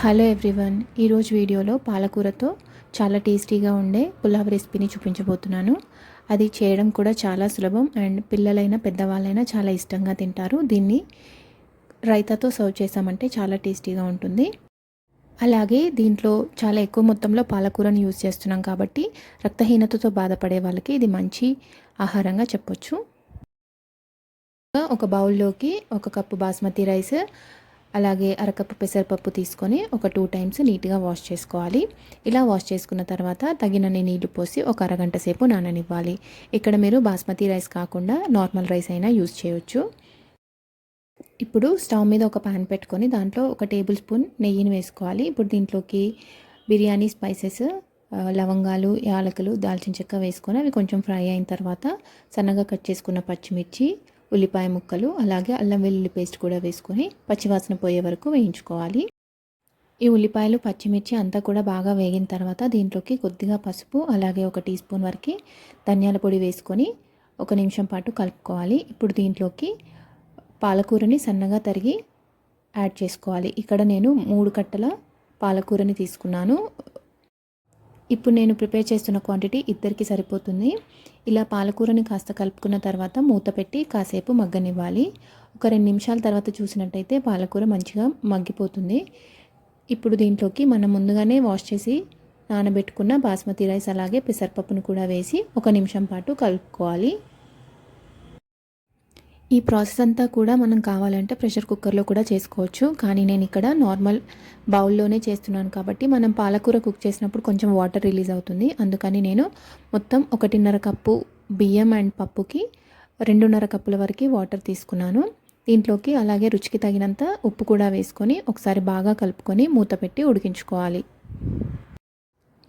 Hello everyone ఈరోజు వీడియోలో పాలకూరతో చాలా టేస్టీగా ఉండే పులావ్ రెసిపీని చూపించబోతున్నాను. అది చేయడం కూడా చాలా సులభం అండ్ పిల్లలైనా పెద్దవాళ్ళైనా చాలా ఇష్టంగా తింటారు. దీన్ని రైతాతో సర్వ్ చేసామంటే చాలా టేస్టీగా ఉంటుంది. అలాగే దీంట్లో చాలా ఎక్కువ మొత్తంలో పాలకూరను యూజ్ చేస్తున్నాం కాబట్టి రక్తహీనతతో బాధపడే వాళ్ళకి ఇది మంచి ఆహారంగా చెప్పొచ్చు. ఒక బౌల్లోకి ఒక కప్పు బాస్మతి రైస్ అలాగే అరకప్పు పెసరపప్పు తీసుకొని ఒక టూ టైమ్స్ నీట్గా వాష్ చేసుకోవాలి. ఇలా వాష్ చేసుకున్న తర్వాత తగినన్ని నీళ్ళు పోసి ఒక అరగంట సేపు నాననివ్వాలి. ఇక్కడ మీరు బాస్మతి రైస్ కాకుండా నార్మల్ రైస్ అయినా యూజ్ చేయొచ్చు. ఇప్పుడు స్టవ్ మీద ఒక పాన్ పెట్టుకొని దాంట్లో ఒక టేబుల్ స్పూన్ నెయ్యిని వేసుకోవాలి. ఇప్పుడు దీంట్లోకి బిర్యానీ స్పైసెస్ లవంగాలు యాలకులు దాల్చిన చెక్క వేసుకొని అవి కొంచెం ఫ్రై అయిన తర్వాత సన్నగా కట్ చేసుకున్న పచ్చిమిర్చి ఉల్లిపాయ ముక్కలు అలాగే అల్లం వెల్లుల్లి పేస్ట్ కూడా వేసుకొని పచ్చివాసన పోయే వరకు వేయించుకోవాలి. ఈ ఉల్లిపాయలు పచ్చిమిర్చి అంతా కూడా బాగా వేగిన తర్వాత దీంట్లోకి కొద్దిగా పసుపు అలాగే ఒక టీ స్పూన్ వరకు ధనియాల పొడి వేసుకొని ఒక నిమిషం పాటు కలుపుకోవాలి. ఇప్పుడు దీంట్లోకి పాలకూరని సన్నగా తరిగి యాడ్ చేసుకోవాలి. ఇక్కడ నేను మూడు కట్టల పాలకూరని తీసుకున్నాను. ఇప్పుడు నేను ప్రిపేర్ చేస్తున్న క్వాంటిటీ ఇద్దరికి సరిపోతుంది. ఇలా పాలకూరని కాస్త కలుపుకున్న తర్వాత మూత పెట్టి కాసేపు మగ్గనివ్వాలి. ఒక రెండు నిమిషాల తర్వాత చూసినట్టయితే పాలకూర మంచిగా మగ్గిపోతుంది. ఇప్పుడు దీంట్లోకి మనం ముందుగానే వాష్ చేసి నానబెట్టుకున్న బాస్మతి రైస్ అలాగే పెసరపప్పును కూడా వేసి ఒక నిమిషం పాటు కలుపుకోవాలి. ఈ ప్రాసెస్ అంతా కూడా మనం కావాలంటే ప్రెషర్ కుక్కర్లో కూడా చేసుకోవచ్చు. కానీ నేను ఇక్కడ నార్మల్ బౌల్లోనే చేస్తున్నాను కాబట్టి మనం పాలకూర కుక్ చేసినప్పుడు కొంచెం వాటర్ రిలీజ్ అవుతుంది. అందుకని నేను మొత్తం ఒకటిన్నర కప్పు బియ్యం అండ్ పప్పుకి రెండున్నర కప్పుల వరకు వాటర్ తీసుకున్నాను. దీంట్లోకి అలాగే రుచికి తగినంత ఉప్పు కూడా వేసుకొని ఒకసారి బాగా కలుపుకొని మూత పెట్టి ఉడికించుకోవాలి.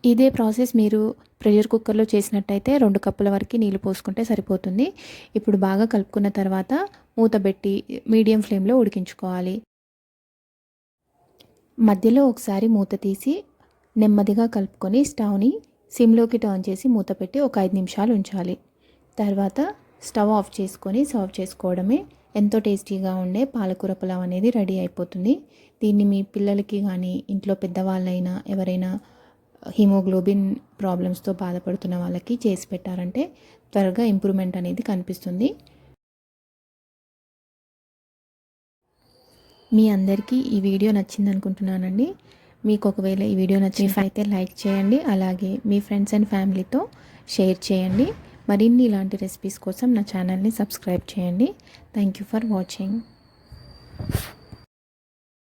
ఇదే ప్రాసెస్ మీరు ప్రెషర్ కుక్కర్లో చేసినట్టయితే రెండు కప్పుల వరకు నీళ్ళు పోసుకుంటే సరిపోతుంది. ఇప్పుడు బాగా కలుపుకున్న తర్వాత మూత పెట్టి మీడియం ఫ్లేమ్లో ఉడికించుకోవాలి. మధ్యలో ఒకసారి మూత తీసి నెమ్మదిగా కలుపుకొని స్టవ్ని సిమ్లోకి టర్న్ చేసి మూత పెట్టి ఒక ఐదు నిమిషాలు ఉంచాలి. తర్వాత స్టవ్ ఆఫ్ చేసుకొని సర్వ్ చేసుకోవడమే ఎంతో టేస్టీగా ఉండే పాలకూర పులావ్ అనేది రెడీ అయిపోతుంది. దీన్ని మీ పిల్లలకి కానీ ఇంట్లో పెద్దవాళ్ళైనా ఎవరైనా హిమోగ్లోబిన్ ప్రాబ్లమ్స్తో బాధపడుతున్న వాళ్ళకి చేసి పెట్టారంటే త్వరగా ఇంప్రూవ్మెంట్ అనేది కనిపిస్తుంది. మీ అందరికీ ఈ వీడియో నచ్చింది అనుకుంటున్నానండి. మీకు ఒకవేళ ఈ వీడియో నచ్చినట్లయితే లైక్ చేయండి అలాగే మీ ఫ్రెండ్స్ అండ్ ఫ్యామిలీతో షేర్ చేయండి. మరిన్ని ఇలాంటి రెసిపీస్ కోసం నా ఛానల్ని సబ్స్క్రైబ్ చేయండి. Thank you for watching.